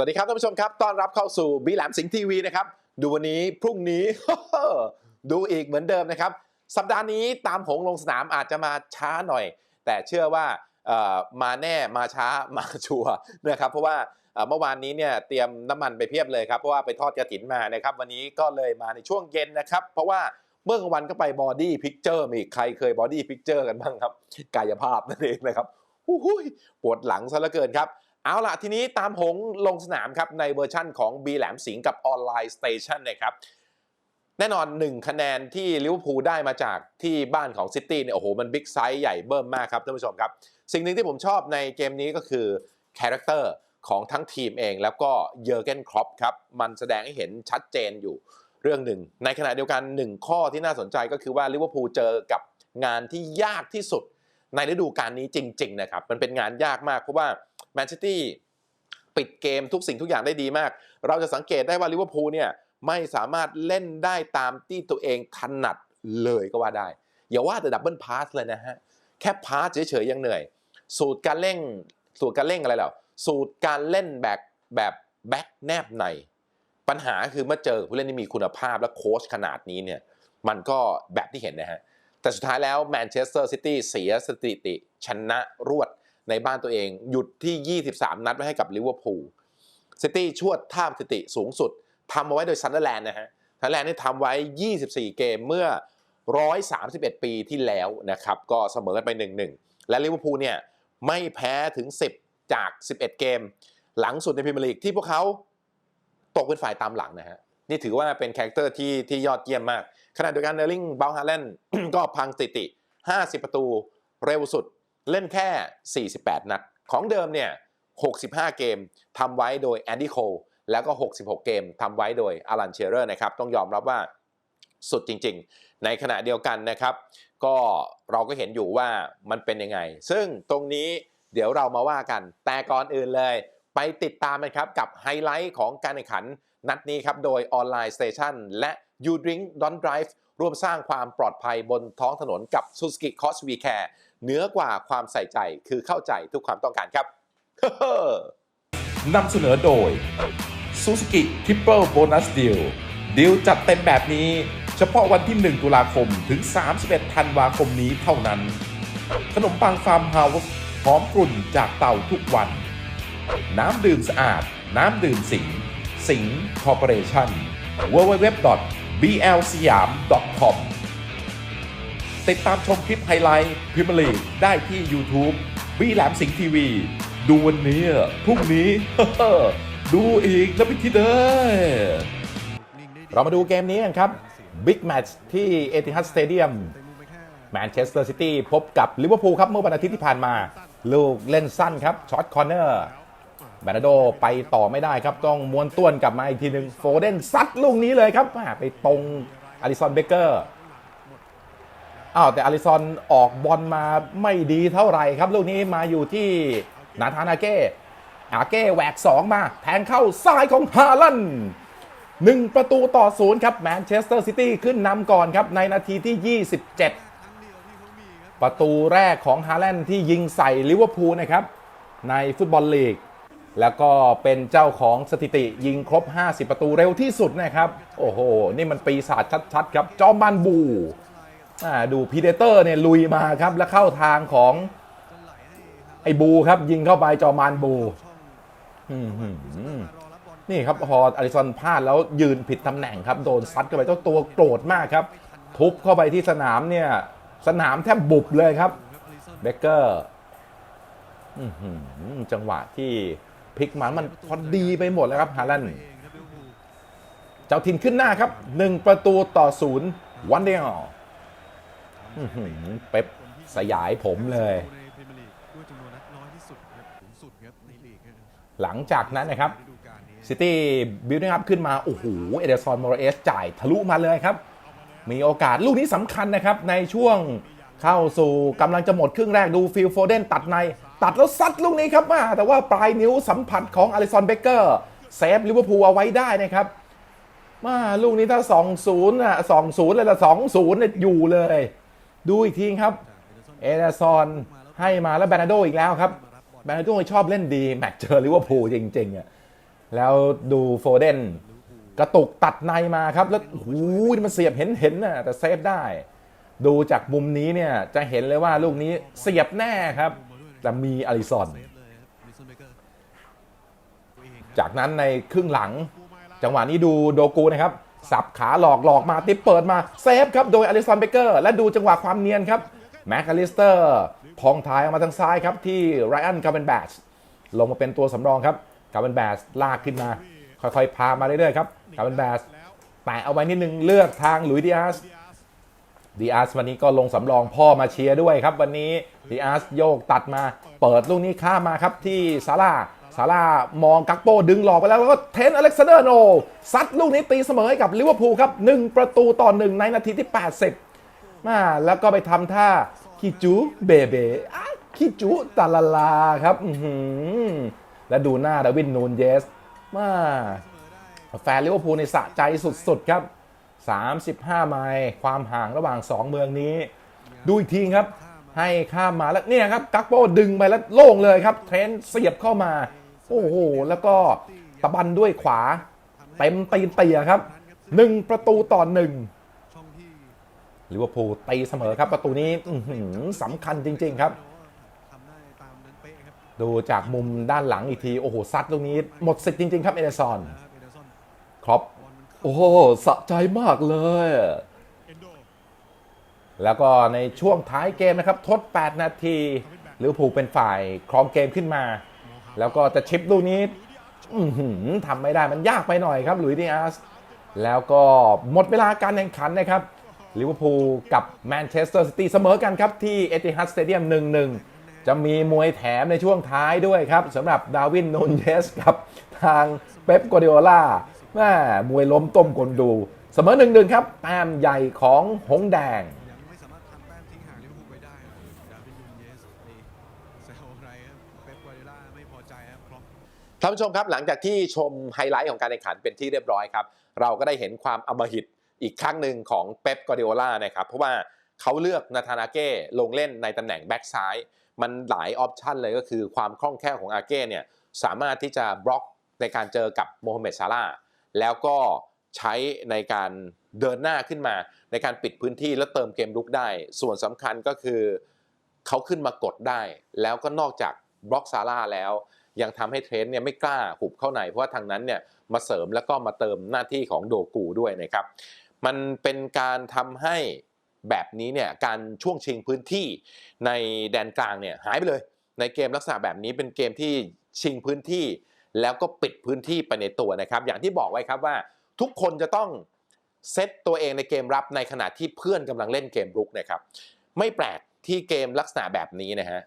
สวัสดีครับท่านผู้ชมครับ ต้อนรับเข้าสู่บีแหลมสิงห์ทีวีนะครับ ดูวันนี้พรุ่งนี้ ดูอีกเหมือนเดิมนะครับ สัปดาห์นี้ตามหงลงสนามอาจจะมาช้าหน่อย แต่เชื่อว่ามาแน่มาช้ามาชัวนะครับเพราะว่าเมื่อวานนี้เนี่ยเตรียมน้ำมันไปเพียบเลยครับเพราะว่าไปทอดกระถินมานะครับ วันนี้ก็เลยมาในช่วงเย็นนะครับ เพราะว่าเมื่อกลางวันก็ไปบอดี้พิกเจอร์มีใครเคยบอดี้พิกเจอร์กันบ้างครับ กายภาพนั่นเองนะครับอู้ยปวดหลังซะเหลือเกินครับ เอาละทีนี้ตามหงลงสนามครับในเวอร์ชั่นของ B แหลมสิงกับออนไลน์สเตชันนะครับแน่นอน 1 คะแนนที่ลิเวอร์พูลได้มาจากที่บ้านของซิตี้เนี่ยโอ้โหมันบิ๊กไซส์ใหญ่เบิ่มมากครับท่านผู้ชมครับ สิ่งหนึ่งที่ผมชอบในเกมนี้ก็คือคาแรคเตอร์ของทั้งทีมเองแล้วก็เยอร์เกนครอปครับ มันแสดงให้เห็นชัดเจนอยู่เรื่องหนึ่ง ในขณะเดียวกันหนึ่งข้อที่น่าสนใจก็คือว่าลิเวอร์พูลเจอกับงานที่ยากที่สุดในฤดูกาลนี้จริง ๆ นะครับ มันเป็นงานยากมากเพราะว่า มนเชสเตอร์ปิดเกมทุกสิ่งทุกอย่างได้ดีมาก เราจะสังเกตได้ว่าลิเวอร์พูลเนี่ยไม่สามารถเล่นได้ตามที่ตัวเองถนัดเลยก็ว่าได้ อย่าว่าแต่ดับเบิลพาสเลยนะฮะ แค่พาสเฉยๆยังเหนื่อย สูตรการเร่งสูตรการเร่งอะไรแล้วสูตรการเล่นแบบแบบแบ็คแนบใน ปัญหาคือเมื่อเจอผู้เล่นที่มีคุณภาพและโค้ชขนาดนี้เนี่ยมันก็แบบที่เห็นนะฮะ แต่สุดท้ายแล้วแมนเชสเตอร์ซิตี้เสียสถิติชนะรวด ในบ้านตัวเอง หยุดที่ 23 นัดไว้ให้กับลิเวอร์พูลซิตี้ชวดท่ามสติสูงสุดทำเอาไว้โดยซันเดอร์แลนด์นะฮะซันเดอร์แลนด์นี่ทำไว้ 24 เกมเมื่อ 131 ปีที่แล้วนะครับก็เสมอกันไป 1-1 และลิเวอร์พูลเนี่ยไม่แพ้ถึง 10 จาก 11 เกม หลังสุดในพรีเมียร์ลีกที่พวกเขาตกเป็นฝ่ายตามหลังนะฮะนี่ถือว่าเป็นคาแรคเตอร์ที่ที่ยอดเยี่ยมมากขณะเดียวกันเนอร์ลิงเบลฮาแลนด์ก็พังสถิติ 50 ประตูเร็วสุด เล่นแค่ 48 นัด ของเดิมเนี่ย 65 เกมทำไว้โดยแอนดี้โคลแล้วก็ 66 เกมทำไว้โดยอารันเชเรอร์นะครับ ต้องยอมรับว่าสุดจริง ๆ ในขณะเดียวกันนะครับ ก็เราก็เห็นอยู่ว่ามันเป็นยังไง ซึ่งตรงนี้เดี๋ยวเรามาว่ากัน แต่ก่อนอื่นเลย ไปติดตามกันครับกับไฮไลท์ของการแข่งขันนัดนี้ครับ โดยออนไลน์สเตชันและ You Drink Don't Drive ร่วมสร้างความปลอดภัยบนท้องถนนกับ Suzuki Cross V Care เหนือกว่าความใส่ใจคือเข้าใจทุกความต้องการครับนำเสนอโดย Suzuki Triple Bonus Deal ดีลจัดเต็มแบบนี้ เฉพาะวันที่ 1 ตุลาคมถึง 31 ธันวาคมนี้เท่านั้น ขนมปังฟาร์มเฮาส์หอมกลุ่นจากเต่าทุกวัน น้ำดื่มสะอาด น้ำดื่มสิง สิงคอร์ปอเรชั่น blsiam.com ติดตามชมคลิปไฮไลท์พิมลีกได้ที่ YouTube วีแหลมสิงห์ทีวี ดูวันนี้ พรุ่งนี้ ดูอีกนะพี่ทีเด้อเรามาดูเกมนี้กันครับบิ๊กแมตช์ที่เอติฮัดสเตเดียมแมนเชสเตอร์ซิตี้พบกับลิเวอร์พูลครับ เมื่อวันอาทิตย์ที่ผ่านมา ลูกเล่นสั้นครับช็อตคอร์เนอร์ แบรนโดไปต่อไม่ได้ครับ ต้องม้วนต้วนกลับมาอีกทีหนึ่งโฟเดนซัดลูกนี้เลยครับไปตรงอลิซอนเบเกอร์อ้าวแต่อลิซอนออกบอลมาไม่ดีเท่าไหร่ครับ ลูกนี้มาอยู่ที่นาธานอาเก้อาเก้แหวก 2 มา แทงเข้าซ้ายของฮาลันด์หนึ่งประตูต่อศูนย์ครับแมนเชสเตอร์ซิตี้ขึ้นนำก่อนครับ ในนาทีที่ 27 ประตูแรกของฮาแลนด์ที่ยิงใส่ลิเวอร์พูลนะครับ ในฟุตบอลลีก แล้วก็เป็นเจ้าของสถิติยิงครบ 50 ประตูเร็วที่สุดนะครับ โอ้โห นี่มันปีศาจชัดๆ ครับ จอมบานบูดูพีเดเตอร์เนี่ยลุยมาครับ แล้วเข้าทางของ ไอ้บูครับ ยิงเข้าไปจอมบานบูนี่ครับพออลิซอนพลาดแล้วยืนผิดตำแหน่งครับ โดนซัดเข้าไปเจ้าตัวโกรธมากครับ ทุบเข้าไปที่สนามเนี่ย สนามแทบบุบเลยครับเบเกอร์จังหวะที่ พลิกมันมันพอดีไปหมดแล้วครับฮาลันเจ้าถิ่นขึ้นหน้าครับหนึ่งประตูต่อศูนย์วันเดียวเป๊ปสยายผมเลย หลังจากนั้นนะครับซิตี้บิลดิ้งอัพขึ้นมา โอ้โห เอเดรซอนมอร์เอสจ่ายทะลุมาเลยครับ มีโอกาสลูกนี้สำคัญนะครับ ในช่วงเข้าสู่กำลังจะหมดครึ่งแรกดูฟิลโฟเดนตัดใน ตัดแล้วซัดลูกนี้ครับมาแต่ว่าปลายนิ้วสัมผัสของอลิซอนเบเกอร์เซฟลิเวอร์พูลเอาไว้ได้นะครับมาลูกนี้ถ้า 2-0อะ2-0เลยละ2-0เนี่ยอยู่เลย ดูอีกทีครับ เอเดซอนให้มาแล้วแบรนาโดอีกแล้วครับแบรนาโดชอบเล่นดี แมตช์เจอลิเวอร์พูลจริงๆอะแล้วดูโฟเดนกระตุกตัดในมาครับ แล้วโอ้โหมันเสียบเห็นเห็นนะแต่เซฟได้ ดูจากมุมนี้เนี่ยจะเห็นเลยว่าลูกนี้เสียบแน่ครับ แต่มีอาริซอนเซฟเลยครับมิสเตอร์เบเกอร์ตัวเองครับจากนั้นในครึ่งหลัง จังหวะนี้ดูโดกูนะครับ สับขาหลอกหลอกมาติปเปิดมาเซฟครับ โดยอลิสันเบเกอร์ และดูจังหวะความเนียนครับแม็กอลิสเตอร์พองท้ายออกมาทางซ้ายครับ ที่ไรอันคาร์เบนแบชลงมาเป็นตัวสำรองครับคาร์เบนแบชลากขึ้นมา ค่อยๆ พามาเรื่อยๆครับคาร์เบนแบชแตะเอาไว้นิดนึงเลือกทางลุยดิอาส ดีอาร์สวันนี้ก็ลงสำรองพ่อมาเชียร์ด้วยครับ วันนี้ดีอาร์สโยกตัดมาเปิดลูกนี้ข้ามาครับที่ซาร่าซาร่ามองกักโปดึงหลอกไปแล้วแล้วก็เทนอเล็กซานเดอร์โนซัดลูกนี้ตีเสมอให้กับลิเวอร์พูลครับ 1 ประตูต่อ 1 ในนาทีที่ 80มาแล้วก็ไปทำท่าคิจูเบเบคิจูตาลาลาครับและดูหน้าดาวินนูนเยสมาแฟนลิเวอร์พูลในสะใจสุดๆครับ 35 ไมล์ความห่างระหว่าง 2 เมืองนี้ ดูอีกทีครับ ให้ข้ามมาแล้วเนี่ยครับกักโปดึงไปแล้วโล่งเลยครับ เทรนต์เสียบเข้ามา โอ้โห แล้วก็ตะบันด้วยขวา เต็มตีนเตียครับ 1 ประตูต่อ1ช่งลิเวอร์พูลตีเสมอครับ ประตูนี้สำคัญจริง ๆครับ ดูจากมุมด้านหลังอีกที โอ้โหซัดตรงนี้หมดสิทธิ์จริง ๆ ครับ เอเดซอนนะครอเดอร์สันครอปบ โอ้สะใจมากเลย แล้วก็ในช่วงท้ายเกมนะครับ ทด 8 นาทีลิเวอร์พูลเป็นฝ่ายครองเกมขึ้นมา แล้วก็จะชิปลูกนี้ทำไม่ได้มันยากไปหน่อยครับหลุยส์ดิอาสแล้วก็หมดเวลาการแข่งขันนะครับลิเวอร์พูลกับแมนเชสเตอร์ซิตี้เสมอกันครับ ที่เอติฮัดสเตเดียม1-1 จะมีมวยแถมในช่วงท้ายด้วยครับสำหรับดาวินนูนเยสกับทางเป๊ปกัวเดโอล่า แม่มวยล้มต้มคนดู เสมอ1-1ครับแต้มใหญ่ของหงส์แดงยังไม่สามารถทำแต้มทิ้งห่างลิเวอร์พูลไว้ได้ครับดาวินยูนเยสนี่แซวอะไรครับเป๊ปกวาร์ดิโอล่าไม่พอใจครับครอปท่านผู้ชมครับหลังจากที่ชมไฮไลท์ของการแข่งขันเป็นที่เรียบร้อยครับ เราก็ได้เห็นความอำมหิตอีกครั้งหนึ่งของเป๊ปกอร์ดิโอล่านะครับเพราะว่าเขาเลือกนาธานอาเก้ลงเล่นในตำแหน่งแบ็กซ้ายมันหลายออปชันเลยก็คือความคล่องแคล่วของอาเก้เนี่ยสามารถที่จะบล็อกในการเจอกับโมฮัมเหม็ดซาร่าห์ แล้วก็ใช้ในการเดินหน้าขึ้นมา ในการปิดพื้นที่แล้วเติมเกมลุกได้ ส่วนสำคัญก็คือเขาขึ้นมากดได้ แล้วก็นอกจากบล็อกซาร่าแล้ว ยังทำให้เทรนต์เนี่ยไม่กล้าหุบเข้าในเพราะว่าทางนั้นเนี่ยมาเสริมแล้วก็มาเติมหน้าที่ของโดกูด้วยนะครับ มันเป็นการทำให้แบบนี้เนี่ยการช่วงชิงพื้นที่ในแดนกลางเนี่ยหายไปเลย ในเกมลักษณะแบบนี้เป็นเกมที่ชิงพื้นที่ แล้วก็ปิดพื้นที่ไปในตัวนะครับ อย่างที่บอกไว้ครับว่าทุกคนจะต้องเซตตัวเองในเกมรับในขณะที่เพื่อนกำลังเล่นเกมรุกนะครับไม่แปลกที่เกมลักษณะแบบนี้นะฮะ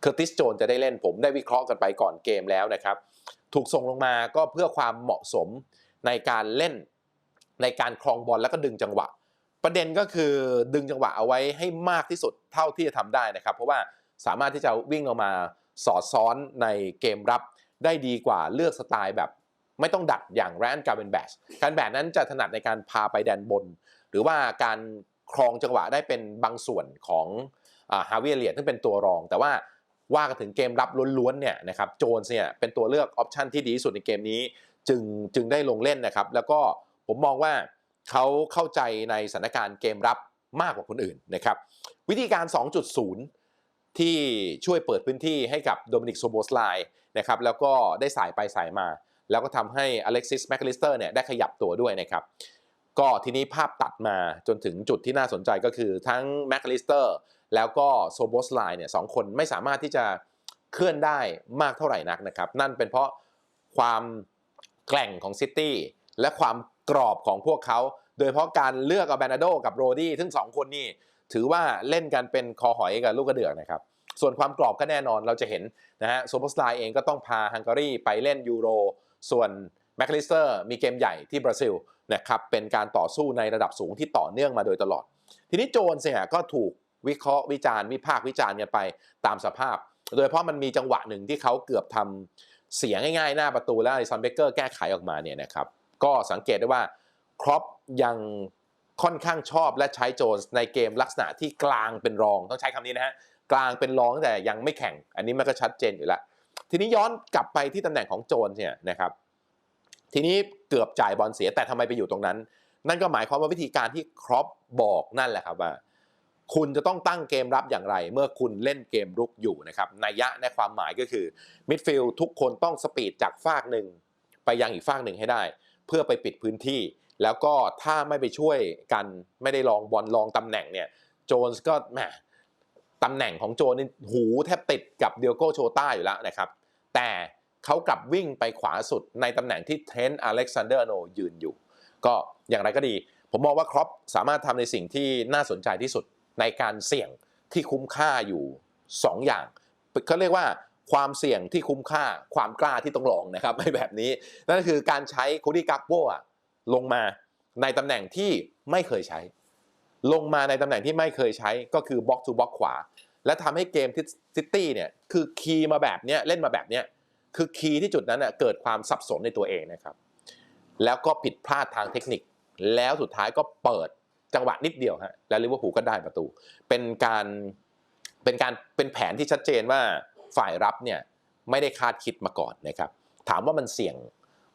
เคอร์ติสโจนจะได้เล่นผมได้วิเคราะห์กันไปก่อนเกมแล้วนะครับ ถูกส่งลงมาก็เพื่อความเหมาะสมในการเล่นในการครองบอลแล้วก็ดึงจังหวะ ประเด็นก็คือดึงจังหวะเอาไว้ให้มากที่สุดเท่าที่จะทำได้นะครับ เพราะว่าสามารถที่จะวิ่งออกมาสอดซ้อนในเกมรับ ได้ดีกว่าเลือกสไตล์แบบ ไม่ต้องดักอย่างแรนการเป็นแบชการแบชนั้นจะถนัดในการพาไปแดนบน หรือว่าการครองจังหวะได้เป็นบางส่วนของฮาวิเอเลียซึ่งเป็นตัวรอง แต่ว่าว่ากันถึงเกมรับล้วนๆเนี่ยนะครับโจนส์เนี่ยเป็นตัวเลือกออปชันที่ดีสุดในเกมนี้ จึงจึงได้ลงเล่นนะครับ แล้วก็ผมมองว่าเขาเข้าใจในสถานการณ์เกมรับมากกว่าคนอื่นนะครับ วิธีการ 2.0 ที่ช่วยเปิดพื้นที่ให้กับโดมินิกโซโบสไลนะครับแล้วก็ได้สายไปสายมา แล้วก็ทำให้อเล็กซิสแมคคลิสเตอร์เนี่ยได้ขยับตัวด้วยนะครับก็ทีนี้ภาพตัดมาจนถึงจุดที่น่าสนใจก็คือทั้งแมคคลิสเตอร์แล้วก็โซโบสไลเนี่ยสองคนไม่สามารถที่จะเคลื่อนได้มากเท่าไหร่นักนะครับ นั่นเป็นเพราะความแกร่งของซิตี้และความกรอบของพวกเขา โดยเฉพาะการเลือกเอาแบนาโดกับโรดี้ซึ่งสองคนนี่ ถือว่าเล่นกันเป็นคอหอยกับลูกกระเดือกนะครับ ส่วนความกรอบก็แน่นอนเราจะเห็นนะฮะโซโบสไลเองก็ต้องพาฮังการีไปเล่นยูโร ส่วนแมคลิสเตอร์มีเกมใหญ่ที่บราซิลนะครับเป็นการต่อสู้ในระดับสูงที่ต่อเนื่องมาโดยตลอด ทีนี้โจนเนี่ยก็ถูกวิเคราะห์วิจารณ์วิพากษ์วิจารณ์กันไปตามสภาพ โดยเฉพาะมันมีจังหวะหนึ่งที่เขาเกือบทำเสียงง่ายๆ หน้าประตูแล้วอซอนเบเกอร์แก้ไขออกมาเนี่ยนะครับก็สังเกตได้ว่าครอปยัง ค่อนข้างชอบและใช้โจนส์ในเกมลักษณะที่กลางเป็นรองต้องใช้คำนี้นะฮะกลางเป็นรองแต่ยังไม่แข่ง อันนี้มันก็ชัดเจนอยู่แล้วทีนี้ย้อนกลับไปที่ตำแหน่งของโจนส์เนี่ยนะครับทีนี้เกือบจ่ายบอลเสียแต่ทำไมไปอยู่ตรงนั้น นั่นก็หมายความว่าวิธีการที่ครอปบอกนั่นแหละครับว่าคุณจะต้องตั้งเกมรับอย่างไร เมื่อคุณเล่นเกมรุกอยู่นะครับนัยยะในความหมายก็คือมิดฟิลด์ทุกคนต้องสปีดจากฟากหนึ่งไปยังอีกฟากหนึ่งให้ได้ เพื่อไปปิดพื้นที่ แล้วก็ถ้าไม่ไปช่วยกันไม่ได้ลองบอลลองตำแหน่งเนี่ยโจนส์ก็แหมตำแหน่งของโจนนี่หูแทบติดกับเดียโกโชต้าอยู่แล้วนะครับ แต่เขากลับวิ่งไปขวาสุดในตำแหน่งที่เทรนต์อเล็กซานเดอร์โนยืนอยู่ ก็อย่างไรก็ดี ผมมองว่าครอปสามารถทำในสิ่งที่น่าสนใจที่สุดในการเสี่ยงที่คุ้มค่าอยู่ 2 อย่างเขาเรียกว่าความเสี่ยงที่คุ้มค่าความกล้าที่ต้องลองนะครับในแบบนี้ นั่นคือการใช้คูดี้กักโบะ ลงมาในตำแหน่งที่ไม่เคยใช้ ลงมาในตำแหน่งที่ไม่เคยใช้ก็คือบล็อกทูบล็อกขวา และทำให้เกมที่ซิตี้เนี่ยคือคีย์มาแบบเนี้ยเล่นมาแบบเนี้ยคือคีย์ที่จุดนั้นเน่ะเกิดความสับสนในตัวเองนะครับ แล้วก็ผิดพลาดทางเทคนิค แล้วสุดท้ายก็เปิดจังหวะนิดเดียวฮะแล้วลิเวอร์พูลก็ได้ประตู เป็นการเป็นการเป็นแผนที่ชัดเจนว่าฝ่ายรับเนี่ยไม่ได้คาดคิดมาก่อนนะครับ ถามว่ามันเสี่ยง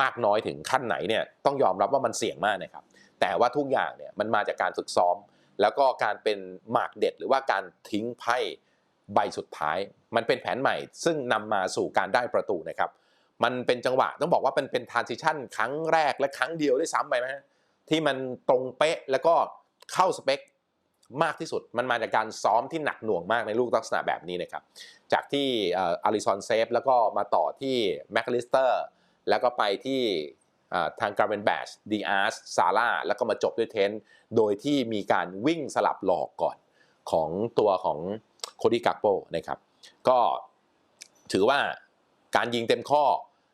มากน้อยถึงขั้นไหนเนี่ยต้องยอมรับว่ามันเสี่ยงมากนะครับ แต่ว่าทุกอย่างเนี่ยมันมาจากการฝึกซ้อม แล้วก็การเป็นหมากเด็ด หรือว่าการทิ้งไพ่ใบสุดท้าย มันเป็นแผนใหม่ ซึ่งนำมาสู่การได้ประตูนะครับมันเป็นจังหวะต้องบอกว่าเป็นเป็นทรานซิชันครั้งแรกและครั้งเดียวด้วยซ้ำไปไหมที่มันตรงเป๊ะแล้วก็เข้าสเปคมากที่สุด มันมาจากการซ้อมที่หนักหน่วงมากในลูกลักษณะแบบนี้นะครับ จากที่อาริซอนเซฟแล้วก็มาต่อที่แมคคาลิสเตอร์ แล้วก็ไปที่ทางการเบนแบชดีอาร์สซาร่าแล้วก็มาจบด้วยเทน โดยที่มีการวิ่งสลับหลอกก่อนของตัวของโคดี้กักโปนะครับ ก็ถือว่าการยิงเต็มข้อ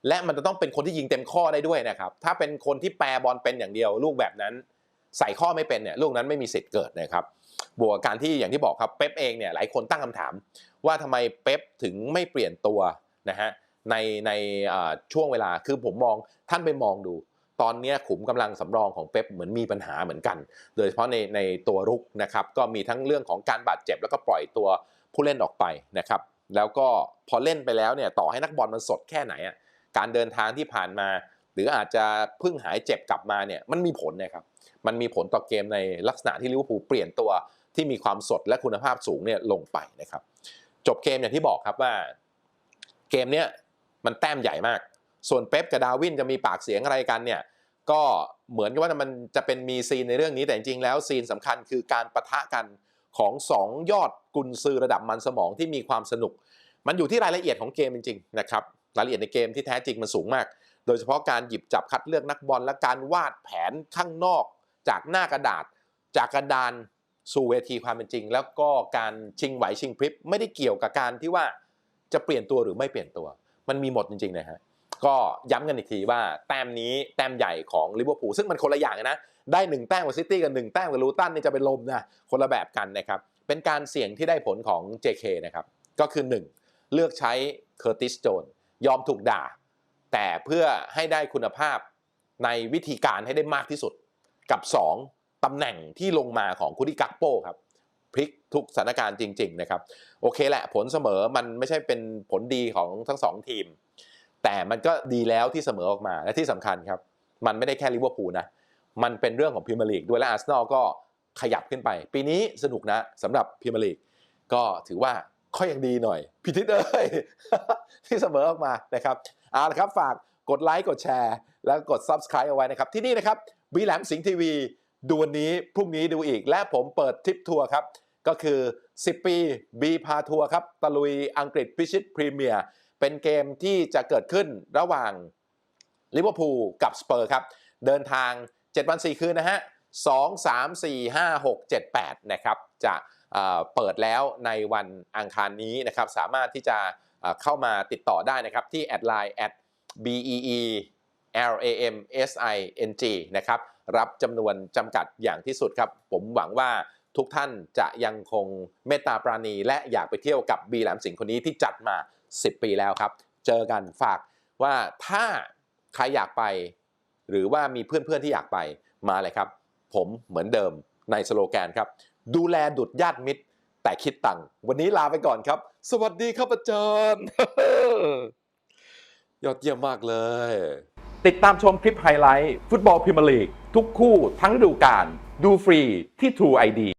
และมันจะต้องเป็นคนที่ยิงเต็มข้อได้ด้วยนะครับ ถ้าเป็นคนที่แปรบอลเป็นอย่างเดียว ลูกแบบนั้นใส่ข้อไม่เป็นเนี่ยลูกนั้นไม่มีสิทธิ์เกิดนะครับบวกกับการที่อย่างที่บอกครับเป๊ปเองเนี่ยหลายคนตั้งคำถาม ว่าทำไมเป๊ปถึงไม่เปลี่ยนตัวนะฮะ ในในช่วงเวลาคือผมมองท่านไปมองดู ตอนนี้ขุมกำลังสำรองของเป๊ปเหมือนมีปัญหาเหมือนกัน โดยเฉพาะในในตัวรุกนะครับก็มีทั้งเรื่องของการบาดเจ็บ แล้วก็ปล่อยตัวผู้เล่นออกไปนะครับแล้วก็พอเล่นไปแล้วเนี่ยต่อให้นักบอลมันสดแค่ไหนอะการเดินทางที่ผ่านมา หรืออาจจะเพิ่งหายเจ็บกลับมาเนี่ยมันมีผลนะครับมันมีผลต่อเกมในลักษณะที่ลิเวอร์พูลเปลี่ยนตัวที่มีความสดและคุณภาพสูงเนี่ยลงไปนะครับ จบเกมอย่างที่บอกครับว่า เกมเนี้ย มันแต้มใหญ่มาก ส่วนเป๊ปกับดาวินจะมีปากเสียงอะไรกันเนี่ยก็เหมือนกับว่ามันจะเป็นมีซีนในเรื่องนี้แต่จริงๆแล้วซีนสำคัญคือการประทะกันของสองยอดกุนซือระดับมันสมองที่มีความสนุก มันอยู่ที่รายละเอียดของเกมจริงๆนะครับรายละเอียดในเกมที่แท้จริงมันสูงมาก โดยเฉพาะการหยิบจับคัดเลือกนักบอลและการวาดแผนข้างนอก จากหน้ากระดาษ จากกระดานสู่เวทีความเป็นจริง แล้วก็การชิงไหวชิงพริบไม่ได้เกี่ยวกับการที่ว่าจะเปลี่ยนตัวหรือไม่เปลี่ยนตัว มันมีหมดจริงๆนะฮะก็ย้ำกันอีกทีว่าแต้มนี้แต้มใหญ่ของลิเวอร์พูลซึ่งมันคนละอย่างนะได้หนึ่งแต้มกับซิตี้กับหนึ่งแต้มกับลูตันนี่จะเป็นลมนะคนละแบบกันนะครับเป็นการเสี่ยงที่ได้ผลของ JK นะครับก็คือ 1 เลือกใช้เคอร์ติสโจนยอมถูกด่า แต่เพื่อให้ได้คุณภาพในวิธีการให้ได้มากที่สุดกับ 2ตำแหน่งที่ลงมาของคุดิกักโปครับ พลิกทุกสถานการณ์จริง ๆ นะครับ โอเคแหละผลเสมอมันไม่ใช่เป็นผลดีของทั้งสองทีม แต่มันก็ดีแล้วที่เสมอออกมาและที่สำคัญครับ มันไม่ได้แค่ลิเวอร์พูลนะมันเป็นเรื่องของพรีเมียร์ลีกด้วยและอาร์เซนอลก็ขยับขึ้นไป ปีนี้สนุกนะสำหรับพรีเมียร์ลีกก็ถือว่าค่อยยังดีหน่อยพิทิตเอ้ยที่เสมอออกมานะครับเอาละครับฝากกดไลค์กดแชร์ แล้วกด Subscribe เอาไว้นะครับ ที่นี่นะครับวีแหลมสิงห์ทีวี ดูวันนี้พรุ่งนี้ดูอีก และผมเปิดทริปทัวร์ครับ ก็คือ 10 ปีบีพาทัวร์ครับ ตะลุยอังกฤษพิชิตพรีเมียร์เป็นเกมที่จะเกิดขึ้นระหว่างลิเวอร์พูลกับสเปอร์ครับ เดินทาง 7 วัน 4 คืนนะฮะ 2 3 4 5 6 7 8 นะครับ จะเปิดแล้วในวันอังคารนี้นะครับ สามารถที่จะเอ่อเข้ามาติดต่อได้นะครับ ที่แอดไลน์ at bee L A M S I N G นะครับ รับจำนวนจำกัดอย่างที่สุดครับ ผมหวังว่า ทุกท่านจะยังคงเมตตาปราณี และอยากไปเที่ยวกับบีแหลมสิงห์คนนี้ที่จัดมา 10 ปีแล้วครับ เจอกันฝากว่าถ้าใครอยากไป หรือว่ามีเพื่อนๆที่อยากไปมาเลยครับ ผมเหมือนเดิมในสโลแกนครับ ดูแลดุดญาติมิตร แต่คิดตังค์วันนี้ลาไปก่อนครับ สวัสดีครับอาจารย์ยอดเยี่ยมมากเลย ติดตามชมคลิปไฮไลท์ ฟุตบอลพรีเมียร์ลีก ทุกคู่ทั้งฤดูกาลดูฟรีที่ True ID